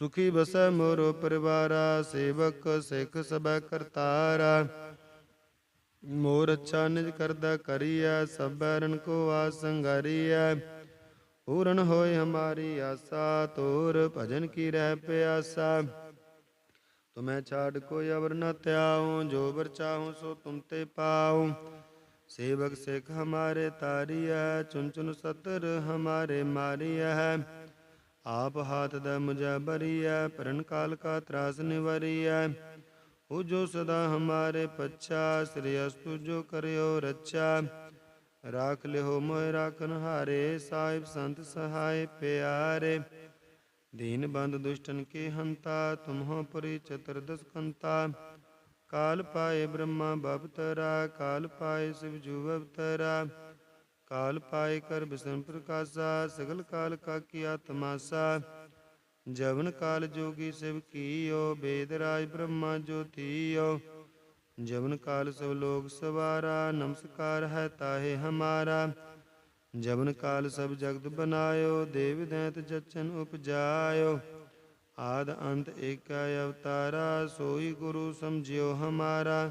ਸੁਖੀ ਬਸੈ ਮੋਰੋ ਪਰਿਵਾਰਾ, ਸੇਵਕ ਸਿੱਖ ਸਬੈ ਕਰਤਾਰਾ। ਮੋਰ ਅੱਛਾ ਨਿਜ ਕਰਦਾ ਕਰੀਐ, ਸਭੈ ਰਨ ਕੋ ਆਸੰਗਰੀਐ ਪੂਰਨ ਹੋਏ ਹਮਾਰੀ ਆਸਾ, ਤੋਰ ਭਜਨ ਕੀ ਰਹਿ ਪਿਆਸਾ। ਤੁਮੈ ਛਾੜ ਕੋਈ ਅਵਰ ਨ ਧਿਆਉ, ਜੋ ਬਰ ਚਾਹੂੰ ਸੋ ਤੁਮ ਤੇ ਪਾਉ। ਸੇਵਕ ਸਿੱਖ ਹਮਾਰੇ ਤਾਰੀਐ ਚੁਨ ਚੁਨ ਸਤਰ ਹਮਾਰੇ ਮਾਰੀਐ। ਆਪ ਹਾਥ ਦਾ ਮੁਝਾ ਬਰੀਐ ਪਰਨ ਕਾਲ ਕਾ ਤਰਾਸ ਨਿਵਰੀਐ। ਉਹ ਜੋ ਸਦਾ ਹਮਾਰੇ ਪੱਛਾ, ਸ੍ਰੀ ਅਸਤੁ ਜੋ ਕਰਿਓ ਰੱਛਾ। ਰਾਖ ਲਿਓ ਮੋਇ ਰਾਖਨ ਹਾਰੇ, ਸਾਹਿਬ ਸੰਤ ਸਹਾਇ ਪਿਆਰੇ। ਦੀਨ ਬੰਦ ਦੁਸ਼ਟਨ ਕੇ ਹੰਤਾ, ਤੁਮਹੋ ਪਰੀ ਚਤੁਰਦਸ ਕੰਤਾ ਕਾਲ ਪਾਏ ਬ੍ਰਹਮਾ ਬਵਤਰਾ, ਕਾਲ ਪਾਏ ਸਿਵ ਜੂ ਅਵਤਰਾ ਕਾਲ ਪਾਏ ਕਰ ਬਿਸਨ ਪ੍ਰਕਾਸ਼ਾ ਸਗਲ ਕਾਲ ਕਾ ਕੀਆ ਤਮਾਸਾ ਜਵਨ ਕਾਲ ਜੋਗੀ ਸਿਵ ਕੀਓ ਬੇਦ ਰਾਜ ਬ੍ਰਹਮਾ ਜੋਤੀਓ ਜਵਨ ਕਾਲ ਸਭ ਲੋਕ ਸਵਾਰਾ ਨਮਸਕਾਰ ਹੈ ਤਾਹੇ ਹਮਾਰਾ ਜਵਨ ਕਾਲ ਸਭ ਜਗਤ ਬਨਾਇਓ ਦੇਵ ਦੈਤ ਜਚਨ ਉਪਜਾਇਓ ਆਦ ਅੰਤ ਏਕਾ ਅਵਤਾਰਾ ਸੋਈ ਗੁਰੂ ਸਮਝਿਓ ਹਮਾਰਾ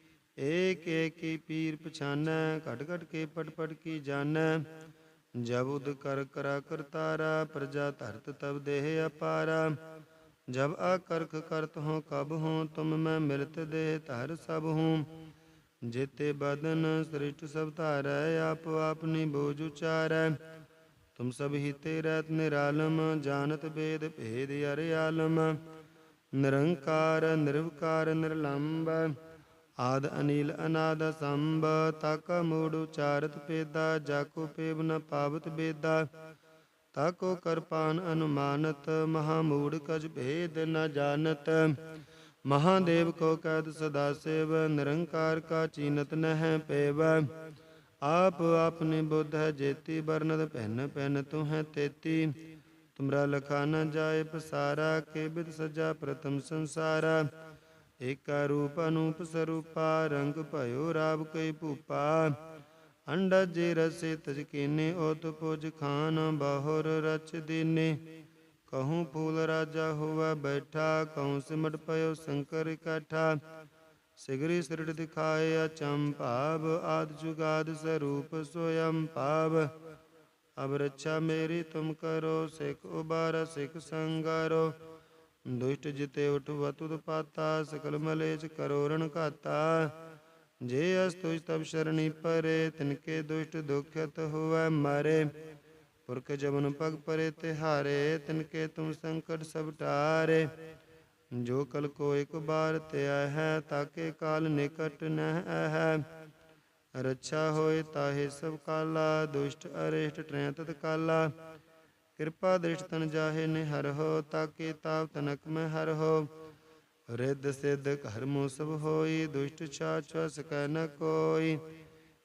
ਏਕ ਏਕ ਪੀਰ ਪਛਾਨੈ, ਘਟ ਘਟ ਕੇ ਪਟ ਪਟ ਕੀ ਜਾਣੈ। ਜਬ ਉਦ ਕਰ ਕਰਾ ਕਰਤਾਰਾ ਪ੍ਰਜਾ ਧਰਤ ਤਬ ਦੇਹ ਅਪਾਰਾ। ਜਬ ਆਕਰਖ ਕਰਤ ਹੋ ਕਬ ਹੋ, ਤੁਮ ਮੈਂ ਮਿਲਤ ਦੇਹ ਧਰ ਸਭ ਹੂੰ। ਜੇਤੇ ਬਦਨ ਸ੍ਰਿਸ਼ਟ ਸਭ ਧਾਰੈ, ਆਪ ਆਪਨੀ ਬੋਝ ਉਚਾਰੈ। ਤੁਮ ਸਭ ਹਿਤੇ ਤੇ ਰਹਿਤ ਨਿਰਾਲਮ, ਜਾਣਤ ਬੇਦ ਭੇਦ ਅਰੇ ਆਲਮ। ਨਿਰੰਕਾਰ, ਨਿਰਵਕਾਰ ਨਿਰਲੰਭ ਆਦ ਅਨੀਲ ਅਨਾਦ ਸੰਭ, ਤਕ ਮੂੜ ਉਚਾਰਤ ਪੇਦਾ ਜਾਕੋ ਪੇਵ ਨ ਪਾਵਤ ਬੇਦਾ। ਤਾਕੋ ਕਰਪਾਨ ਅਨੁਮਾਨਤ, ਮਹਾ ਮੂੜ ਕਜ ਭੇਦ ਨ ਜਾਣਤ। ਮਹਾਦੇਵ ਕੋ ਕਦ ਸਦਾ ਸੇਵ, ਨਿਰੰਕਾਰ ਕਾ ਚੀਨਤ ਨਹਿ ਪੇਵ। ਆਪ ਆਪਨੇ ਬੁੱਧ ਹੈ ਜੇਤੀ ਬਰਨਦ ਪਹਿਨ ਪਹਿਨ ਤੂੰ ਹੈ ਤੇਤੀ। ਤੁਮਰਾ ਲਖਾ ਨ ਜਾਏ ਪਸਾਰਾ ਕੇ ਬਿਦ ਸਜਾ ਪ੍ਰਥਮ ਸੰਸਾਰਾ। ਏਕਾ ਰੂਪ ਅਨੂਪ ਸਰੂਪਾ, ਰੰਗ ਭਇਓ ਰਾਵ ਕਈ ਭੂਪਾ। ਅੰਡਾ ਜੇ ਰਸੇ ਤਜ ਕੀਨੇ, ਓਤ ਪੁਜ ਖਾਨ ਬਾਹੁਰ ਰਚ ਦੀਨੇ। ਕਹੂੰ ਫੂਲ ਰਾਜਾ ਹੋਵੇ ਬੈਠਾ, ਕਹੂੰ ਸਿਮਟ ਪਇਓ ਸ਼ੰਕਰ ਇਕੱਠਾ। ਸਿਗਰੀ ਸਿਰਟ ਦਿਖਾਏ ਅਚੰਭਾਵ ਆਦ ਜੁਗਾਦ ਸਰੂਪ ਸੋਯੰ ਭਾਵ। ਅਬ ਰੱਛਾ ਮੇਰੀ ਤੁਮ ਕਰੋ, ਸਿਖ ਉਬਾਰ, ਸਿਖ ਸੰਗਾਰੋ। ਦੁਸ਼ਟ ਜਿਤੇ ਉਠ ਵਤੁਦ ਪਾਤਾ, ਸਕਲ ਮਲੇਚ ਕਰੋ ਘਾਤਾ। ਜੇ ਅਸਤੁ ਤਬ ਸ਼ਰਣੀ ਪਰੇ ਤਿਨਕੇ ਦੁਸ਼ਟ ਦੁਖਤ ਹੋਵੇ ਮਾਰੇ। ਪੁਰਖ ਜਮਨ ਪਗ ਪਰੇ ਤਿਹਾਰੇ ਤਿਨਕੇ ਤੁਮ ਸੰਕਟ ਸਭ ਟਾਰੇ। ਜੋ ਕਲ ਕੋ ਇੱਕ ਬਾਰ ਧਿਆ ਹੈ, ਤਾਕੇ ਕਾਲ ਨਿਕਟ ਨਹਿ ਹੈ ਰੱਛਾ ਹੋਏ ਤਾਹੇ ਸਭ ਕਾਲਾ, ਦੁਸ਼ਟ ਅਰਿਸ਼ਟ ਟ੍ਰੈ ਤਤ ਕਾਲਾ। ਕਿਰਪਾ ਦ੍ਰਿਸ਼ ਤਨ ਜਾਹੇ ਨੇ ਹਰ ਤਾਕੇ ਤਾਪ ਤਨਕ ਮੈਂ ਹਰ ਹੋ ਰਿੱਧ ਸਿੱਧ ਘਰ ਮੋ ਸਭ ਹੋਈ, ਦੁਸ਼ਟ ਛਾਛ ਸਕੈ ਨ ਕੋਈ।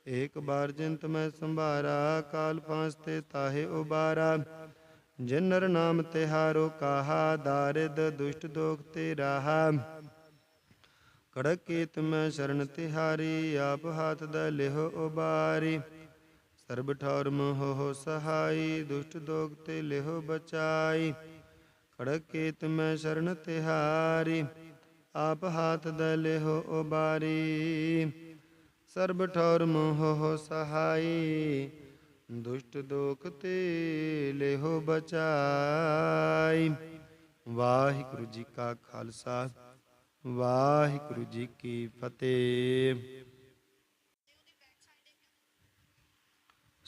ਏਕ ਬਾਰ ਜਿਨ ਮੈਂ ਸੰਭਾਰਾ, ਕਾਲ ਫਾਂਸ ਤੇ ਤਾਹੇ ਉਬਾਰਾ। ਜਿਨ ਨਰ ਨਾਮ ਤਿਹਾਰੋ ਕਾਹਾ, ਦਾਰਿਦ ਦੁਸ਼ਟ ਦੋਖ ਤੇ ਰਾਹਾ ਕੜਕ ਕੀਤ ਮੈਂ ਸ਼ਰਨ ਤਿਹਾਰੀ, ਆਪ ਹਾਥ ਦਾ ਲਿਹੋ ਉਬਾਰੀ। ਸਰਬ ਠੌਰ ਮੋਹ ਸਹਾਈ, ਦੁਸ਼ਟ ਦੋਖ ਤੇ ਲਿਹੋ ਬਚਾਈ। ਕੜਕ ਕੀਤ ਮੈਂ ਸ਼ਰਨ ਤਿਹਾਰੀ, ਆਪ ਹਾਥ ਦਾ ਲਿਹੋ ਉਬਾਰੀ। ਸਰਬ ਠੌਰ ਮੋਹ ਸਹਾਈ, ਦੁਸ਼ਟ ਦੋਖ ਤੇ ਲਿਹੋ ਬਚਾਈ। ਵਾਹਿਗੁਰੂ ਜੀ ਕਾ ਖਾਲਸਾ, ਵਾਹਿਗੁਰੂ ਜੀ ਕੀ ਫਤਿਹ।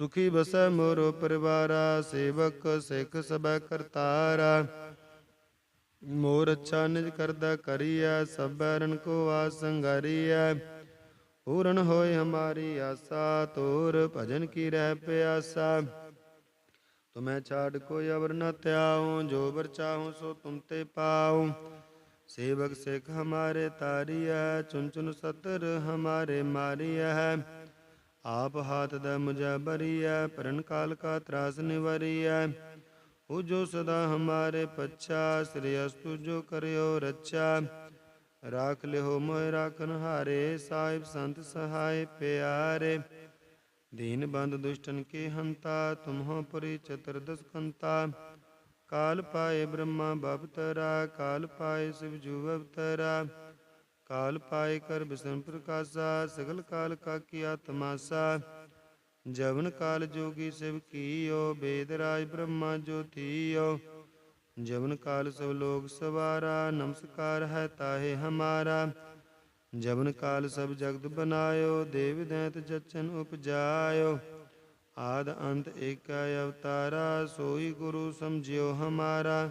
ਸੁਖੀ ਬਸੈ ਮੋਰੋ ਪਰਿਵਾਰਾ, ਸੇਵਕ ਸਿੱਖ ਸਬੈ ਕਰਤਾਰਾ। ਮੋਰ ਅੱਛਾ ਨਿਜ ਕਰਦਾ ਕਰੀਐ, ਸਭੈ ਰਨ ਕੋ ਆਸੰਗਰੀਐ ਪੂਰਨ ਹੋਏ ਹਮਾਰੀ ਆਸਾ, ਤੋਰ ਭਜਨ ਕੀ ਰਹਿ ਪਿਆਸਾ। ਤੁਮੈ ਛਾੜ ਕੋਈ ਅਵਰ ਨ ਧਿਆਉ, ਜੋ ਵਰ ਚਾਹੂੰ ਸੋ ਤੁਮ ਤੇ ਪਾਉ। ਸੇਵਕ ਸਿੱਖ ਹਮਾਰੇ ਤਾਰੀਐ ਚੁਨ ਚੁਨ ਸਤਰ ਹਮਾਰੇ ਮਾਰੀਐ। ਆਪ ਹਾਥ ਦਾ ਮੁਝਾ ਬਰੀਐ ਪਰਨ ਕਾਲ ਕਾ ਤਰਾਸ ਨਿਵਰੀਐ। ਉਹ ਜੋ ਸਦਾ ਹਮਾਰੇ ਪੱਛਾ, ਸ੍ਰੀ ਅਸਤੁ ਜੋ ਕਰਿਓ ਰੱਛਾ। ਰਾਖ ਲਿਓ ਮੋਇ ਰਾਖਨ ਹਾਰੇ, ਸਾਹਿਬ ਸੰਤ ਸਹਾਇ ਪਿਆਰੇ। ਦੀਨ ਬੰਦ ਦੁਸ਼ਟਨ ਕੇ ਹੰਤਾ, ਤੁਮਹੋ ਪੁਰੀ ਚਤੁਰਦਸ ਕੰਤਾ ਕਾਲ ਪਾਏ ਬ੍ਰਹਮਾ ਬਵਤਰਾ, ਕਾਲ ਪਾਏ ਸਿਵ ਜੂ ਅਵਤਰਾ ਕਾਲ ਪਾਏ ਕਰ ਬਿਸਨ ਪ੍ਰਕਾਸ਼ਾ ਸਗਲ ਕਾਲ ਕਾ ਕੀ ਆਤਮਾਸਾ ਜਵਨ ਕਾਲ ਜੋਗੀ ਸਿਵ ਕੀਓ ਬੇਦ ਰਾਜ ਬ੍ਰਹਮਾ ਜੋਤੀਓ ਜਵਨ ਕਾਲ ਸਭ ਲੋਕ ਸਵਾਰਾ ਨਮਸਕਾਰ ਹੈ ਤਾਹੇ ਹਮਾਰਾ ਜਵਨ ਕਾਲ ਸਭ ਜਗਤ ਬਨਾਇਓ ਦੇਵ ਦੈਤ ਜਚਨ ਉਪਜਾਇਓ ਆਦ ਅੰਤ ਏਕੈ ਅਵਤਾਰਾ ਸੋਈ ਗੁਰੂ ਸਮਝਿਓ ਹਮਾਰਾ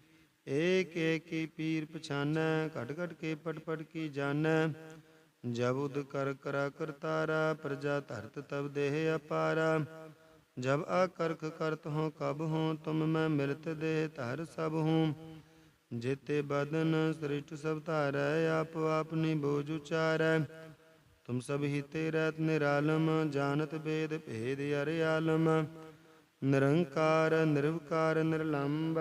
ਏਕ ਏਕ ਪੀਰ ਪਛਾਨੈ, ਘਟ ਘਟ ਕੇ ਪਟ ਪਟ ਕੀ ਜਾਣੈ। ਜਬ ਉਦ ਕਰ ਕਰਾ ਕਰਤਾਰਾ ਪ੍ਰਜਾ ਧਰਤ ਤਬ ਦੇਹ ਅਪਾਰਾ। ਜਬ ਆਕਰਖ ਕਰਤ ਹੋ ਕਬ ਹੋ, ਤੁਮ ਮੈਂ ਮਿਲਤ ਦੇਹ ਧਰ ਸਭ ਹੂੰ। ਜੇਤੇ ਬਦਨ ਸ੍ਰਿਸ਼ਟ ਸਭ ਧਾਰੈ, ਆਪ ਆਪਨੀ ਬੋਝ ਉਚਾਰੈ। ਤੁਮ ਸਭ ਹਿਤੇ ਤੇ ਰਹਿਤ ਨਿਰਾਲਮ, ਜਾਣਤ ਬੇਦ ਭੇਦ ਅਰਿ ਆਲਮ। ਨਿਰੰਕਾਰ, ਨਿਰਵਕਾਰ ਨਿਰਲੰਭ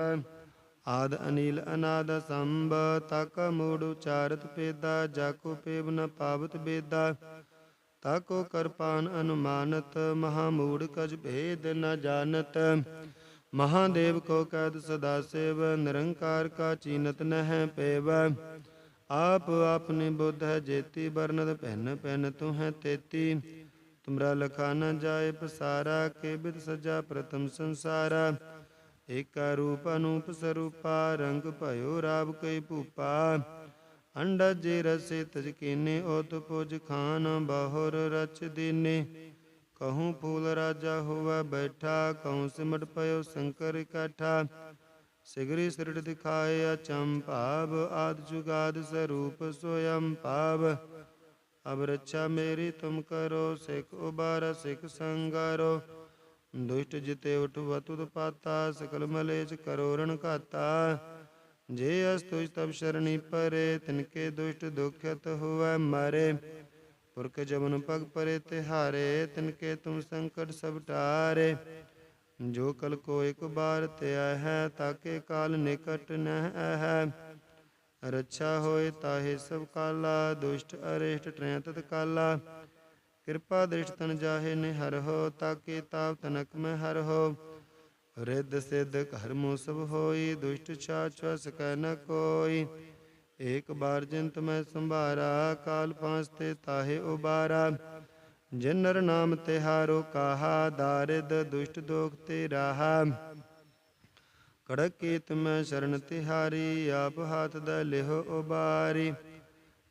ਆਦ ਅਨੀਲ ਅਨਾਦ ਸੰਭ ਤਕ ਮੂੜ ਉਚਾਰਤ ਪੇਦਾ ਜਾਕੋ ਪੇਵ ਨ ਪਾਵਤ ਬੇਦਾ। ਤਾਕੋ ਕਰਪਾਨ ਅਨੁਮਾਨਤ, ਮਹਾ ਮੂੜ ਕਜ ਭੇਦ ਨ ਜਾਣਤ। ਮਹਾਦੇਵ ਕੋ ਕਦ ਸਦਾ ਸੇਵ, ਨਿਰੰਕਾਰ ਕਾ ਚੀਨਤ ਨਹਿ ਪੇਵ। ਆਪ ਆਪਨੇ ਬੁੱਧ ਹੈ ਜੇਤੀ ਬਰਨਦ ਪਹਿਨ ਪਹਿਨ ਤੂੰ ਹੈ ਤੇਤੀ। ਤੁਮਰਾ ਲਖਾ ਨ ਜਾਏ ਪਸਾਰਾ ਕੇ ਬਿਦ ਸਜਾ ਪ੍ਰਥਮ ਸੰਸਾਰਾ। ਏਕਾ ਰੂਪ ਅਨੂਪ ਸਰੂਪਾ, ਰੰਗ ਭਇਓ ਰਾਵ ਕਈ ਭੂਪਾ। ਅੰਡਾ ਜੇ ਰਸੇ ਤਜ ਕੀਨੇ ਓਤ ਪੁਜ ਖਾਨ ਬਾਹੁਰ ਰਚ ਦੀਨੇ। ਕਹੂੰ ਫੂਲ ਰਾਜਾ ਹੋਵੇ ਬੈਠਾ, ਕਹੂੰ ਸਿਮਟ ਪਇਓ ਸ਼ੰਕਰ ਇਕੱਠਾ। ਸਿਗਰੀ ਸਿਰਟ ਦਿਖਾਏ ਅਚੰਭਾਵ ਆਦ ਜੁਗਾਦ ਸਰੂਪ ਸੋਯੰ ਭਾਵ। ਅਬ ਰੱਛਾ ਮੇਰੀ ਤੁਮ ਕਰੋ, ਸਿਖ ਉਬਾਰ, ਸਿਖ ਸੰਗਾਰੋ। ਦੁਸ਼ਟ ਜਿਤੇ ਉਠ ਵਤੁਤ ਪਾਤਾ, ਸਕਲ ਮਲੇਚ ਕਰੋ ਘਾਤਾ। ਜੇ ਅਸਤੁਜ ਤਬ ਸ਼ਰਣੀ ਪਰੇ, ਤਿਨਕੇ ਦੁਸ਼ਟ ਦੁਖਤ ਹੋਵੇ ਮਾਰੇ। ਪੁਰਖ ਜਮਨ ਪਗ ਪਰੇ ਤਿਹਾਰੇ, ਤਿਨਕੇ ਤੁਮ ਸੰਕਟ ਸਭ ਟਾਰੇ। ਜੋ ਕਲ ਕੋ ਇੱਕ ਬਾਰ ਧਿਆ ਹੈ, ਤਾਕੇ ਕਾਲ ਨਿਕਟ ਨਹਿ ਹੈ ਰੱਛਾ ਹੋਏ ਤਾਹੇ ਸਭ ਕਾਲਾ, ਦੁਸ਼ਟ ਅਰਿਸ਼ਟ ਟਰੈ ਤਤ ਕਾਲਾ। ਕਿਰਪਾ ਦ੍ਰਿਸ਼ ਤਨ ਜਾਹੇ ਨੇ ਹਰ ਤਾਕੇ ਤਾਪ ਤਨਕ ਮੈਂ ਹਰ ਹੋ। ਰਿੱਧ ਸਿੱਧ ਕਰਮੋ ਸਭ ਹੋਈ, ਦੁਸ਼ਟ ਛਾਛ ਸਕੈ ਨ ਕੋਈ। ਏਕ ਬਾਰ ਜਿੰਤ ਮੈਂ ਸੰਭਾਰਾ, ਕਾਲ ਪਾਂਸ ਤੇ ਤਾਹੇ ਉਬਾਰਾ। ਜਿਨ ਨਰ ਨਾਮ ਤਿਹਾਰੋ ਕਾਹਾ, ਦਾਰਿਦ ਦੁਸ਼ਟ ਦੋਖ ਤੇ ਰਾਹਾ। ਕੜਕ ਕੀਤ ਮੈਂ ਸ਼ਰਨ ਤਿਹਾਰੀ, ਆਪ ਹਾਥ ਦਾ ਲਿਹੋ ਉਬਾਰੀ।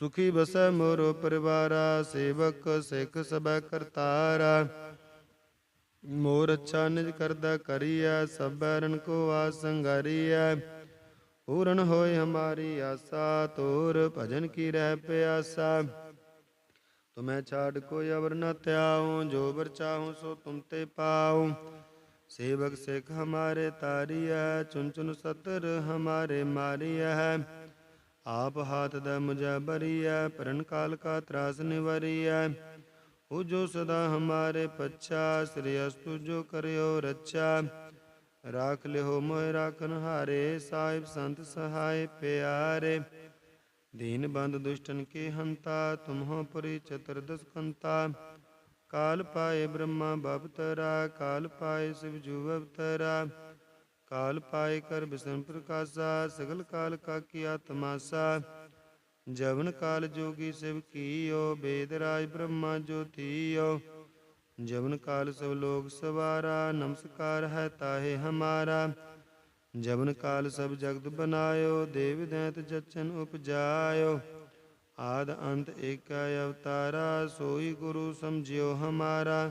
ਸੁਖੀ ਬਸੈ ਮੋਰੋ ਪਰਿਵਾਰਾ, ਸੇਵਕ ਸਿੱਖ ਸਬੈ ਕਰਤਾਰਾ। ਮੋਰ ਅੱਛਾ ਨਿਜ ਕਰਦਾ ਕਰੀਐ ਰਣ ਕੋ ਆਸ ਪੂਰਨ ਹੋਏ ਹਮਾਰੀ ਆਸਾ, ਤੋਰ ਭਜਨ ਕੀ ਰਹਿ ਪਿਆਸਾ। ਤੁਮੈ ਛਾੜ ਕੋਈ ਅਵਰ ਨ ਧਿਆਉ, ਜੋ ਵਰ ਚਾਹੂੰ ਸੋ ਤੁਮ ਤੇ ਪਾਉ। ਸੇਵਕ ਸਿੱਖ ਹਮਾਰੇ ਤਾਰੀਐ ਚੁਨ ਚੁਨ ਸਤਰ ਹਮਾਰੇ ਮਾਰੀਐ। ਆਪ ਹਾਥ ਦਾ ਮੁਝਾ ਬਰੀਐ ਪਰਨ ਕਾਲ ਕਾ ਤਰਾਸ ਨਿਵਰੀਐ। ਉਹ ਜੋ ਸਦਾ ਹਮਾਰੇ ਪੱਛਾ, ਸ੍ਰੀ ਅਸਤੁ ਜੋ ਕਰਿਓ ਰੱਛਾ। ਰਾਖ ਲਿਓ ਮੋਇ ਰਾਖਨ ਹਾਰੇ, ਸਾਹਿਬ ਸੰਤ ਸਹਾਇ ਪਿਆਰੇ। ਦੀਨ ਬੰਦ ਦੁਸ਼ਟਨ ਕੇ ਹੰਤਾ, ਤੁਮਹੋ ਪੁਰੀ ਚਤੁਰਦਸ ਕੰਤਾ ਕਾਲ ਪਾਏ ਬ੍ਰਹਮਾ ਬਵਤਰਾ, ਕਾਲ ਪਾਏ ਸਿਵ ਜੂ ਅਵਤਰਾ ਕਾਲ ਪਾਏ ਕਰ ਬਿਸਨ ਪ੍ਰਕਾਸ਼ਾ ਸਗਲ ਕਾਲ ਕਾ ਕੀਆ ਤਮਾਸਾ ਜਵਨ ਕਾਲ ਜੋਗੀ ਸਿਵ ਕੀਓ ਬੇਦ ਰਾਜ ਬ੍ਰਹਮਾ ਜੋਤੀਓ ਜਵਨ ਕਾਲ ਸਭ ਲੋਕ ਸਵਾਰਾ ਨਮਸਕਾਰ ਹੈ ਤਾਹੇ ਹਮਾਰਾ ਜਵਨ ਕਾਲ ਸਭ ਜਗਤ ਬਨਾਇਓ ਦੇਵ ਦੈਤ ਜਚਨ ਉਪਜਾਇਓ ਆਦ ਅੰਤ ਏਕਾ ਅਵਤਾਰਾ ਸੋਈ ਗੁਰੂ ਸਮਝਿਓ ਹਮਾਰਾ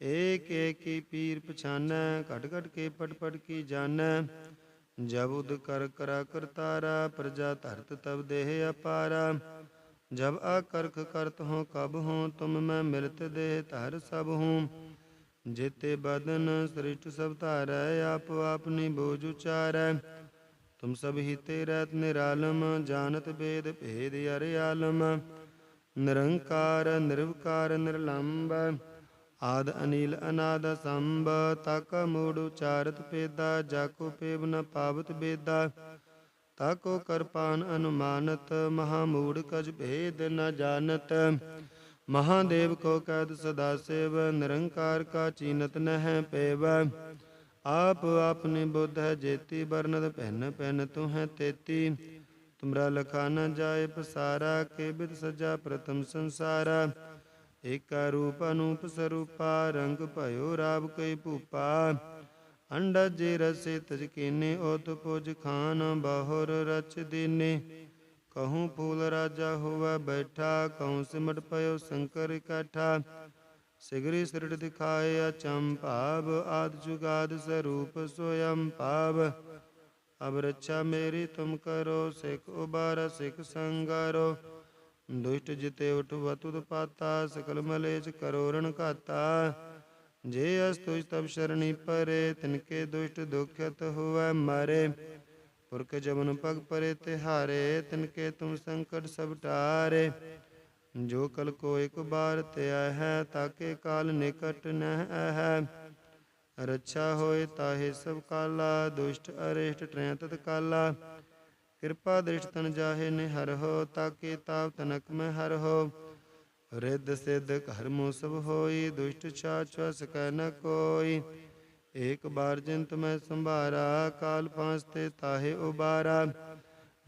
ਏਕ ਏਕ ਪੀਰ ਪਛਾਨੈ, ਘਟ ਘਟ ਕੇ ਪਟ ਪਟ ਕੀ ਜਾਣੈ। ਜਬ ਉਦ ਕਰ ਕਰਾ ਕਰਤਾਰਾ ਪ੍ਰਜਾ ਧਰਤ ਤਬ ਦੇਹ ਅਪਾਰਾ। ਜਬ ਆਕਰਖ ਕਰਤ ਹੋ ਕਬ ਹੋ, ਤੁਮ ਮੈਂ ਮਿਲਤ ਦੇਹ ਧਰ ਸਭ ਹੂੰ। ਜੇਤੇ ਬਦਨ ਸ੍ਰਿਸ਼ਟ ਸਭ ਧਾਰੈ, ਆਪ ਆਪਨੀ ਬੋਝ ਉਚਾਰੈ। ਤੁਮ ਸਭ ਹਿਤੇ ਤੇ ਰਹਿਤ ਨਿਰਾਲਮ, ਜਾਣਤ ਬੇਦ ਭੇਦ ਅਰਿ ਆਲਮ। ਨਿਰੰਕਾਰ, ਨਿਰਵਕਾਰ ਨਿਰਲੰਭ ਆਦ ਅਨੀਲ ਅਨਾਦ ਸੰਭ, ਤਕ ਮੂੜ ਉਚਾਰਤ ਪੇਦਾ ਜਾਕੋ ਪੇਵ ਨ ਪਾਵਤ ਬੇਦਾ। ਤਾਕੋ ਕਰਪਾਨ ਅਨੁਮਾਨਤ, ਮਹਾ ਮੂੜ ਕਜ ਭੇਦ ਨ ਜਾਣਤ। ਮਹਾਦੇਵ ਕੋ ਕਦ ਸਦਾ ਸੇਵ, ਨਿਰੰਕਾਰ ਕਾ ਚੀਨਤ ਨਹਿ ਪੇਵ। ਆਪ ਆਪਨੇ ਬੁੱਧ ਹੈ ਜੇਤੀ ਬਰਨਦ ਪਹਿਨ ਪਹਿਨ ਤੂੰ ਹੈ ਤੇਤੀ। ਤੁਮਰਾ ਲਖਾ ਨ ਜਾਏ ਪਸਾਰਾ, ਕੇ ਬਿਦ ਸਜਾ ਪ੍ਰਥਮ ਸੰਸਾਰਾ। ਏਕਾ ਰੂਪ ਅਨੂਪ ਸਰੂਪਾ, ਰੰਗ ਭਇਓ ਰਾਵ ਕਈ ਭੂਪਾ। ਅੰਡਾ ਜੇ ਰਸੇ ਤਜ ਕੀਨੇ ਉਤ ਪੁਜ ਖਾਨ ਬਾਹੁਰ ਰਚ ਦੀਨੇ। ਕਹੂੰ ਫੂਲ ਰਾਜਾ ਹੋਵੇ ਬੈਠਾ, ਕਹੂੰ ਸਿਮਟ ਪਇਓ ਸ਼ੰਕਰ ਇਕੱਠਾ। ਸਿਗਰੀ ਸਿਰਟ ਦਿਖਾਏ ਅਚੰਭਾਵ ਆਦ ਜੁਗਾਦ ਸਰੂਪ ਸੋਯੰ ਭਾਵ। ਅਬ ਰੱਛਾ ਮੇਰੀ ਤੁਮ ਕਰੋ, ਸਿਖ ਉਬਾਰ, ਸਿਖ ਸੰਗਾਰੋ। ਦੁਸ਼ਟ ਜਿਤੇ ਉਠ ਵਤੁਤ ਪਾਤਾ ਸਕਲ ਮਲੇਚ ਕਰੋ ਘਾਤਾ। ਜੇ ਅਸ ਤੁਜ ਤਬ ਸ਼ਰਣੀ ਪਰੇ ਤਿਨਕੇ ਦੁਸ਼ਟ ਦੁਖਤ ਹੋਵੇ ਮਾਰੇ। ਪੁਰਖ ਜਮਨ ਪਗ ਪਰੇ ਤਿਹਾਰੇ ਤਿਨਕੇ ਤੁਮ ਸੰਕਟ ਸਭ ਟਾਰੇ। ਜੋ ਕਲ ਕੋ ਇੱਕ ਬਾਰ ਧਿਆ ਹੈ, ਤਾਕੇ ਕਾਲ ਨਿਕਟ ਨਹਿ ਹੈ ਰੱਛਾ ਹੋਏ ਤਾਹੇ ਸਭ ਕਾਲਾ, ਦੁਸ਼ਟ ਅਰਿਸ਼ਟ ਟਰੈ ਤਤ ਕਾਲਾ ਕਿਰਪਾ ਦ੍ਰਿਸ਼ਟ ਤਨ ਜਾਹੇ ਨਿਹਰ ਹੋ, ਤਾਕੇ ਤਾਪ ਤਨਕ ਮੈਂ ਹਰ ਹੋ। ਰਿੱਧ ਸਿੱਧ ਕਰਮੋ ਸਭ ਹੋਈ, ਦੁਸ਼ਟ ਛਾਛ ਸਕੈ ਨ ਕੋਈ। ਏਕ ਬਾਰ ਜਿੰਤ ਮੈਂ ਸੰਭਾਰਾ, ਕਾਲ ਪਾਂਸ ਤੇ ਤਾਹੇ ਉਬਾਰਾ।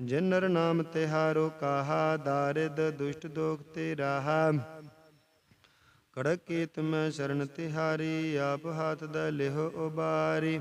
ਜਿਨਰ ਨਾਮ ਤਿਹਾਰੋ ਕਾਹਾ, ਦਾਰਿਦ ਦੁਸ਼ਟ ਦੋਖ ਤੇ ਰਾਹਾ। ਕੜਕ ਕੀਤ ਮੈਂ ਸ਼ਰਨ ਤਿਹਾਰੀ, ਆਪ ਹਾਥ ਦਾ ਲਿਹੋ ਉਬਾਰੀ।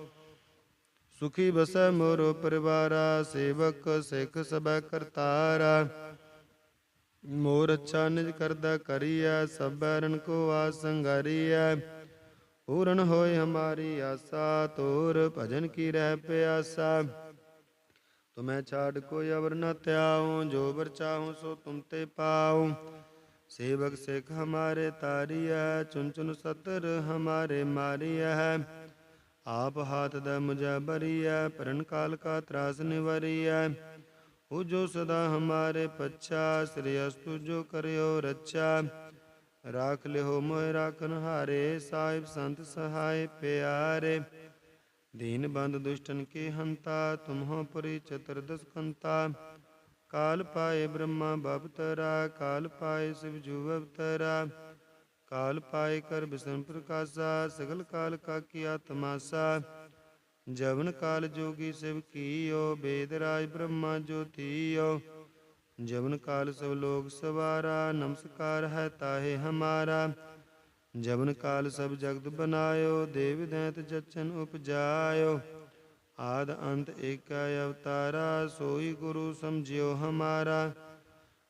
ਸੁਖੀ ਬਸੈ ਮੋਰੋ ਪਰਿਵਾਰਾ, ਸੇਵਕ ਸਿੱਖ ਸਬੈ ਕਰਤਾਰਾ। ਮੋਰ ਅੱਛਾ ਨਿਜ ਕਰਦਾ ਕਰੀਐ, ਸਭੈ ਰਨ ਕੋ ਆਸੰਗਾਰੀਐ ਪੂਰਨ ਹੋਏ ਹਮਾਰੀ ਆਸਾ, ਤੋਰ ਭਜਨ ਕੀ ਰਹਿ ਪਿਆਸਾ। ਤੁਮੈ ਛਾੜ ਕੋਈ ਅਵਰ ਨ ਧਿਆਉ, ਜੋ ਵਰ ਚਾਹੂੰ ਸੋ ਤੁਮ ਤੇ ਪਾਉ। ਸੇਵਕ ਸਿੱਖ ਹਮਾਰੇ ਤਾਰੀਐ ਚੁਨ ਚੁਨ ਸਤਰ ਹਮਾਰੇ ਮਾਰੀਐ। ਆਪ ਹਾਥ ਦਾ ਮੁਝਾ ਬਰੀਐ ਪਰਨ ਕਾਲ ਕਾ ਤਰਾਸ ਨਿਵਰੀਐ। ਉਹ ਜੋ ਸਦਾ ਹਮਾਰੇ ਪੱਛਾ, ਸ੍ਰੀ ਅਸਤੁ ਜੋ ਕਰਿਓ ਰੱਛਾ। ਰਾਖ ਲਿਓ ਮੋਇ ਰਾਖਨ ਹਾਰੇ, ਸਾਹਿਬ ਸੰਤ ਸਹਾਇ ਪਿਆਰੇ। ਦੀਨ ਬੰਦ ਦੁਸ਼ਟਨ ਕੀ ਹੰਤਾ, ਤੁਮਹੋ ਪਰੀ ਚਤੁਰਦਸ ਕੰਤਾ ਕਾਲ ਪਾਏ ਬ੍ਰਹਮਾ ਬਪਤਰਾ ਕਾਲ ਪਾਏ ਸਿਵ ਜੂ ਅਵਤਰਾ। ਕਾਲ ਪਾਏ ਕਰ ਬਿਸਨ ਪ੍ਰਕਾਸ਼ਾ ਸਗਲ ਕਾਲ ਕਾ ਕੀਆ ਤਮਾਸਾ ਜਵਨ ਕਾਲ ਜੋਗੀ ਸਿਵ ਕੀਓ ਬੇਦ ਰਾਜ ਬ੍ਰਹਮਾ ਜੋਤੀਓ ਜਵਨ ਕਾਲ ਸਭ ਲੋਕ ਸਵਾਰਾ ਨਮਸਕਾਰ ਹੈ ਤਾਹੇ ਹਮਾਰਾ ਜਵਨ ਕਾਲ ਸਭ ਜਗਤ ਬਨਾਇਓ ਦੇਵ ਦੈਤ ਜਚਨ ਉਪਜਾਇਓ ਆਦ ਅੰਤ ਏਕੈ ਅਵਤਾਰਾ ਸੋਈ ਗੁਰੂ ਸਮਝਿਓ ਹਮਾਰਾ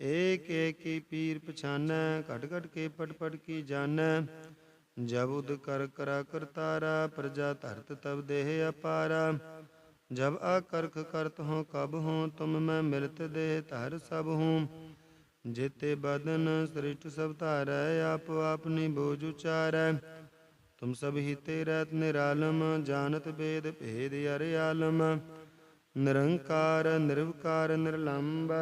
ਏਕ ਏਕ ਪੀਰ ਪਛਾਨੈ, ਘਟ ਘਟ ਕੇ ਪਟ ਪਟ ਕੀ ਜਾਣੈ ਜਬ ਉਦ ਕਰ ਕਰਾ ਕਰਤਾਰਾ ਪ੍ਰਜਾ ਧਰਤ ਤਬ ਦੇਹ ਅਪਾਰਾ। ਜਬ ਆਕਰਖ ਕਰਤ ਹੋ ਕਬ ਹੋ, ਤੁਮ ਮੈਂ ਮਿਲਤ ਦੇਹ ਧਰ ਸਭ ਹੂੰ। ਜੇਤੇ ਬਦਨ ਸ੍ਰਿਸ਼ਟ ਸਭ ਧਾਰੈ, ਆਪ ਆਪਨੀ ਬੋਝ ਉਚਾਰੈ। ਤੁਮ ਸਭ ਹਿਤੇ ਰਤ ਨਿਰਾਲਮ, ਜਾਣਤ ਬੇਦ ਭੇਦ ਅਰ ਆਲਮ। ਨਿਰੰਕਾਰ, ਨਿਰਵਕਾਰ ਨਿਰਲੰਭ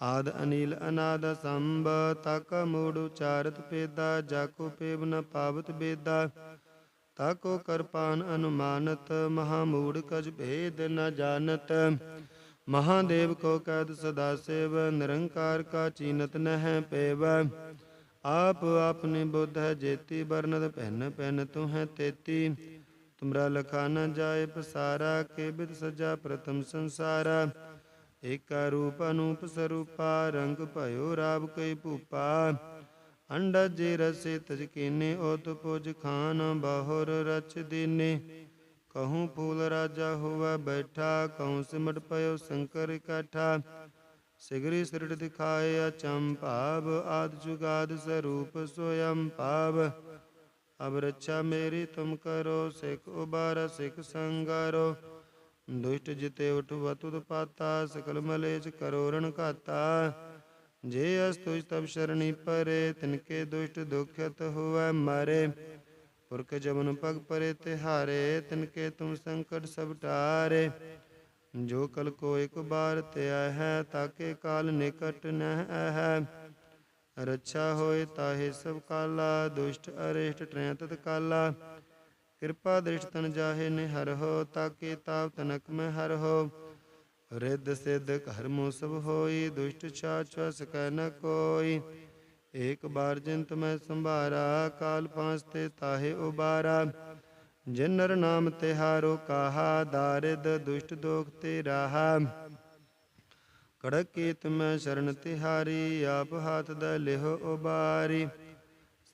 ਆਦ ਅਨੀਲ ਅਨਾਦ ਸੰਭ, ਤਕ ਮੂੜ ਉਚਾਰਤ ਪੇਦਾ, ਜਾਕੋ ਪੇਵ ਨ ਪਾਵਤ ਬੇਦਾ। ਤਾਕੋ ਕਰਪਾਨ ਅਨੁਮਾਨਤ, ਮਹਾ ਮੂੜ ਕਜ ਭੇਦ ਨ ਜਾਣਤ। ਮਹਾਦੇਵ ਕੋ ਕੈਦ ਸਦਾ ਸੇਵ, ਨਿਰੰਕਾਰ ਕਾ ਚੀਨਤ ਨਹਿ ਪੇਵ। ਆਪ ਆਪਨੇ ਬੁੱਧ ਹੈ ਜੇਤੀ ਬਰਨਤ ਪਹਿਨ ਪਹਿਨ ਤੂੰ ਹੈ ਤੇਤੀ। ਤੁਮਰਾ ਲਖਾ ਨ ਜਾਏ ਪਸਾਰਾ, ਕੇ ਬਿਦ ਸਜਾ ਪ੍ਰਥਮ ਸੰਸਾਰਾ। ਏਕਾ ਰੂਪ ਅਨੂਪ ਸਰੂਪਾ, ਰੰਗ ਭਇਓ ਰਾਵ ਕਈ ਭੂਪਾ। ਅੰਡਾ ਜੇ ਰਸੇ ਤਜ ਕੀਨੇ ਓਤ ਪੁਜ ਖਾਨ ਬਾਹੁਰ ਰਚ ਦੀਨੇ। ਕਹੂੰ ਫੂਲ ਰਾਜਾ ਹੋਵਾ ਬੈਠਾ, ਕਹੂੰ ਸਿਮਟ ਪਇਓ ਸ਼ੰਕਰ ਇਕੱਠਾ। ਸਿਗਰੀ ਸਿਰਟ ਦਿਖਾਏ ਅਚੰਭਾਵ ਆਦ ਜੁਗਾਦ ਸਰੂਪ ਸੋਯੰ ਭਾਵ। ਅਬ ਰੱਛਾ ਮੇਰੀ ਤੁਮ ਕਰੋ, ਸਿਖ ਉਬਾਰ, ਸਿਖ ਸੰਗਾਰੋ। ਦੁਸ਼ਟ ਜਿਤੇ ਉਠ ਵਤੁਦ ਪਾਤਾ, ਸਕਲ ਮਲੇਚ ਕਰੋ ਘਾਤਾ। ਜੇ ਅਸ ਤੁਜ ਤਬ ਸ਼ਰਣੀ ਪਰੇ ਤਿਨਕੇ ਦੁਸ਼ਟ ਦੁਖਤ ਹੋਵੈ ਮਾਰੇ। ਪੁਰਖ ਜਮਨ ਪਗ ਪਰੇ ਤਿਹਾਰੇ ਤਿਨਕੇ ਤੁਮ ਸੰਕਟ ਸਭ ਟਾਰੇ। ਜੋ ਕਲ ਕੋ ਇੱਕ ਬਾਰ ਧਿਆ ਹੈ, ਤਾਕੇ ਕਾਲ ਨਿਕਟ ਨਹਿ ਹੈ ਰੱਛਾ ਹੋਏ ਤਾਹੇ ਸਭ ਕਾਲਾ, ਦੁਸ਼ਟ ਅਰਿਸ਼ਟ ਟਰੈ ਤਤ ਕਾਲਾ। ਕਿਰਪਾ ਦ੍ਰਿਸ਼ਟ ਤਨ ਜਾਹੇ ਨਿਹਰ ਤਾਕੇ ਤਾਪ ਤਨਕ ਮੈਂ ਹਰ ਹੋ। ਰਿੱਧ ਸਿੱਧ ਕਰਮੋ ਸਭ ਹੋਈ, ਦੁਸ਼ਟ ਛਾਛ ਸਕੈ ਨ ਕੋਈ। ਏਕ ਬਾਰ ਜਿੰਤ ਮੈਂ ਸੰਭਾਰਾ, ਕਾਲ ਪਾਂਸ ਤੇ ਤਾਹੇ ਉਬਾਰਾ। ਜਿਨਰ ਨਾਮ ਤਿਹਾਰੋ ਕਾਹਾ, ਦਾਰਿਦ ਦੁਸ਼ਟ ਦੋਖ ਤੇ ਰਾਹਾ ਕੜਕ ਕੀਤ ਮੈਂ ਸ਼ਰਨ ਤਿਹਾਰੀ, ਆਪ ਹਾਥ ਦਾ ਲਿਹੋ ਉਬਾਰੀ।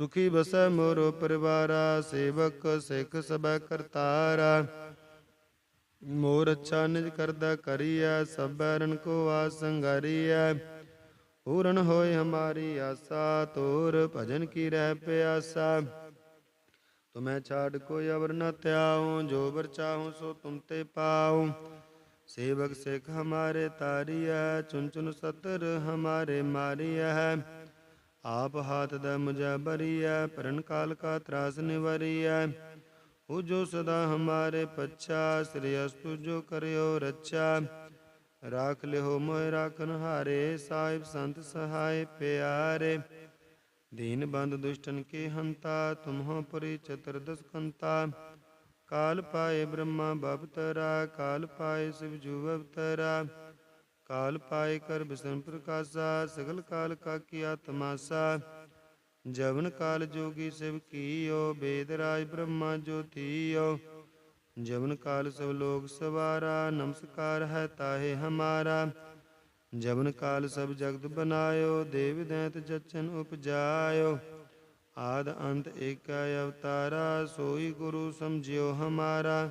ਸੁਖੀ ਬਸੈ ਮੋਰੋ ਪਰਿਵਾਰਾ, ਸੇਵਕ ਸਿੱਖ ਸਬੈ ਕਰਤਾਰਾ। ਮੋਰ ਅੱਛਾ ਨਿਜ ਕਰਦਾ ਕਰੀਐ, ਸਭੈ ਰਨ ਕੋ ਆਸੰਗਾਰੀਐ ਪੂਰਨ ਹੋਏ ਹਮਾਰੀ ਆਸਾ, ਤੋਰ ਭਜਨ ਕੀ ਰਹਿ ਪਿਆਸਾ। ਤੁਮੈ ਛਾੜ ਕੋਈ ਅਵਰ ਨ ਧਿਆਉ, ਜੋ ਵਰ ਚਾਹਉ ਸੋ ਤੁਮ ਤੇ ਪਾਉ। ਸੇਵਕ ਸਿੱਖ ਹਮਾਰੇ ਤਾਰੀਐ ਚੁਨ ਚੁਨ ਸਤਰ ਹਮਾਰੇ ਮਾਰੀਐ। ਆਪ ਹਾਥ ਦਾ ਮੁਝਾ ਬਰੀਐ ਪਰਨ ਕਾਲ ਕਾ ਤਰਾਸ ਨਿਵਰੀਐ। ਉਹ ਜੋ ਸਦਾ ਹਮਾਰੇ ਪੱਛਾ, ਸ੍ਰੀ ਅਸਤੁ ਜੋ ਕਰਿਓ ਰੱਛਾ। ਰਾਖ ਲਿਓ ਮੋਇ ਰਾਖਨ ਹਾਰੇ, ਸਾਹਿਬ ਸੰਤ ਸਹਾਇ ਪਿਆਰੇ। ਦੀਨ ਬੰਦ ਦੁਸ਼ਟਨ ਕੇ ਹੰਤਾ, ਤੁਮਹੋ ਪਰੀ ਚਤੁਰਦਸ ਕੰਤਾ ਕਾਲ ਪਾਏ ਬ੍ਰਹਮਾ ਬਵਤਰਾ ਕਾਲ ਪਾਏ ਸਿਵ ਜੂ ਅਵਤਰਾ ਕਾਲ ਪਾਏ ਕਰ ਬਿਸਨ ਪ੍ਰਕਾਸ਼ਾ ਸਗਲ ਕਾਲ ਕਾ ਕੀਆ ਤਮਾਸਾ ਜਵਨ ਕਾਲ ਜੋਗੀ ਸਿਵ ਕੀਓ ਬੇਦ ਰਾਜ ਬ੍ਰਹਮਾ ਜੋਤੀਓ ਜਵਨ ਕਾਲ ਸਭ ਲੋਕ ਸਵਾਰਾ ਨਮਸਕਾਰ ਹੈ ਤਾਹੇ ਹਮਾਰਾ ਜਵਨ ਕਾਲ ਸਭ ਜਗਤ ਬਨਾਇਓ ਦੇਵ ਦੈਤ ਜਚਨ ਉਪਜਾਇਓ ਆਦ ਅੰਤ ਏਕੈ ਅਵਤਾਰਾ ਸੋਈ ਗੁਰੂ ਸਮਝਿਓ ਹਮਾਰਾ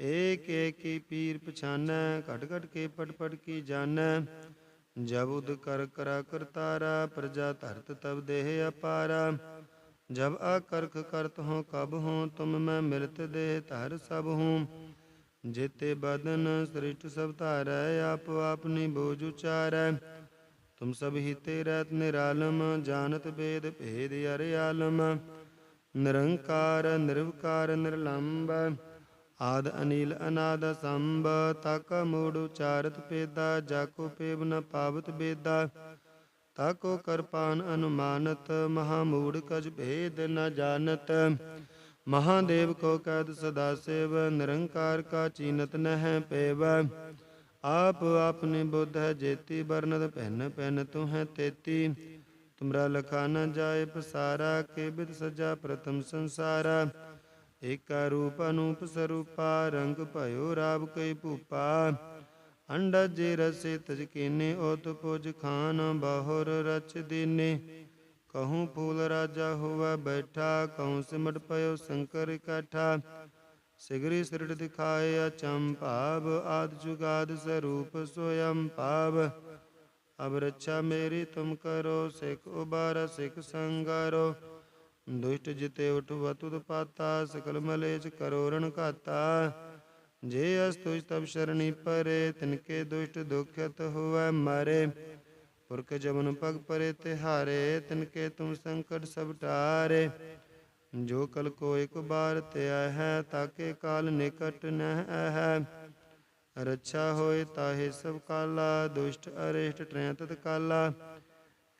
ਏਕ ਏਕ ਪੀਰ ਪਛਾਨੈ, ਘਟ ਘਟ ਕੇ ਪਟ ਪਟ ਕੀ ਜਾਣੈ ਜਬ ਉਦ ਕਰ ਕਰਾ ਕਰਤਾਰਾ ਪ੍ਰਜਾ ਧਰਤ ਤਬ ਦੇਹ ਅਪਾਰਾ। ਜਬ ਆਕਰਖ ਕਰਤ ਹੋ ਕਬ ਹੋ, ਤੁਮ ਮੈਂ ਮਿਲਤ ਦੇਹ ਧਰ ਸਭ ਹੂੰ। ਜੇਤੇ ਬਦਨ ਸ੍ਰਿਸ਼ਟ ਸਭ ਧਾਰੈ, ਆਪ ਆਪਨੀ ਬੋਝ ਉਚਾਰੈ। ਤੁਮ ਸਭ ਹੀ ਤੇ ਨਿਰਾਲਮ, ਜਾਣਤ ਬੇਦ ਭੇਦ ਅਰੇ ਆਲਮ। ਨਿਰੰਕਾਰ, ਨਿਰਵਕਾਰ ਨਿਰਲੰਭ ਆਦ ਅਨੀਲ ਅਨਾਦ ਸੰਭ, ਤਕ ਮੂੜ ਉਚਾਰਤ ਪੇਦਾ ਜਾਕੋ ਪੇਵ ਨ ਪਾਵਤ ਬੇਦਾ। ਤਾਕੋ ਕਰਪਾਨ ਅਨੁਮਾਨਤ, ਮਹਾ ਮੂੜ ਕਜ ਭੇਦ ਨ ਜਾਣਤ। ਮਹਾਦੇਵ ਕੋ ਕੈਦ ਸਦਾ ਸੇਵ, ਨਿਰੰਕਾਰ ਕਾ ਚੀਨਤ ਨਹਿ ਪੇਵ। ਆਪ ਆਪਨੇ ਬੁੱਧ ਹੈ ਜੇਤੀ ਬਰਨਤ ਪਹਿਨ ਪਹਿਨ ਤੂੰ ਹੈ ਤੇਤੀ। ਤੁਮਰਾ ਲਖਾ ਨ ਜਾਏ ਪਸਾਰਾ, ਕੇ ਬਿਦ ਸਜਾ ਪ੍ਰਥਮ ਸੰਸਾਰਾ। ਏਕਾ ਰੂਪ ਅਨੂਪ ਸਰੂਪਾ, ਰੰਗ ਭਇਓ ਰਾਵ ਕਈ ਭੂਪਾ। ਅੰਡਾ ਜੇ ਰਸੇ ਤਜ ਕੀਨੇ, ਓਤ ਪੁਜ ਖਾਨ ਬਾਹੁਰ ਰਚ ਦੀਨੇ। ਕਹੂੰ ਫੂਲ ਰਾਜਾ ਹੋਵਾ ਬੈਠਾ, ਕਹੂੰ ਸਿਮਟ ਪਇਓ ਸ਼ੰਕਰ ਇਕੱਠਾ। ਸਿਗਰੀ ਸਿਰਟ ਦਿਖਾਏ ਅਚੰਭਾਵ ਆਦ ਜੁਗਾਦ ਸਰੂਪ ਸੋਯੰ ਭਾਵ। ਅਬ ਰੱਛਾ ਮੇਰੀ ਤੁਮ ਕਰੋ, ਸਿਖ ਉਬਾਰ, ਸਿਖ ਸੰਗਾਰੋ। ਦੁਸ਼ਟ ਜਿਤੇ ਉਠ ਵਤੁਤ ਪਾਤਾ, ਸਕਲ ਮਲੇਚ ਕਰੋ ਘਾਤਾ। ਜੇ ਅਸਤੁਜ ਤਬ ਸ਼ਰਣੀ ਪਰੇ ਤਿਨਕੇ ਦੁਸ਼ਟ ਦੁਖਤ ਹੋਵੈ ਮਾਰੇ। ਪੁਰਖ ਜਮਨ ਪਗ ਪਰੇ ਤਿਹਾਰੇ ਤਿਨਕੇ ਤੁਮ ਸੰਕਟ ਸਭ ਟਾਰੇ। ਜੋ ਕਲ ਕੋ ਇੱਕ ਬਾਰ ਧਿਆ ਹੈ, ਤਾਕੇ ਕਾਲ ਨਿਕਟ ਨਹਿ ਹੈ। ਰੱਛਾ ਹੋਏ ਤਾਹੇ ਸਭ ਕਾਲਾ, ਦੁਸ਼ਟ ਅਰਿਸ਼ਟ ਟਰੈ ਕਾਲਾ।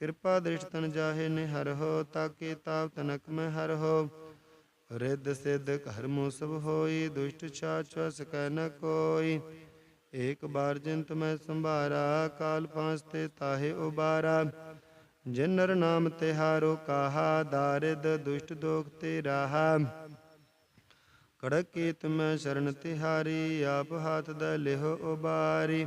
ਕਿਰਪਾ ਦ੍ਰਿਸ਼ਟ ਤਨ ਜਾਹੇ ਨੇ ਹਰ ਹੋ, ਤਾਕੇ ਤਾਪ ਤਨਕ ਮੈਂ ਹਰ ਹੋ। ਰਿੱਧ ਸਿੱਧ ਕਰਮੋ ਸਭ ਹੋਈ, ਦੁਸ਼ਟ ਛਾਛ ਸਕੈ ਨ ਕੋਈ। ਏਕ ਬਾਰ ਜਿੰਤ ਮੈਂ ਸੰਭਾਰਾ, ਕਾਲ ਪਾਂਸ ਤੇ ਤਾਹੇ ਉਬਾਰਾ। ਜਿਨ ਨਰ ਨਾਮ ਤਿਹਾਰੋ ਕਾਹਾ, ਦਾਰਿਦ ਦੁਸ਼ਟ ਦੋਖ ਤੇ ਰਾਹਾ ਖੜਕ ਕੀਤ ਸ਼ਰਨ ਤਿਹਾਰੀ, ਆਪ ਹਾਥ ਦਾ ਲਿਹੋ ਉਬਾਰੀ।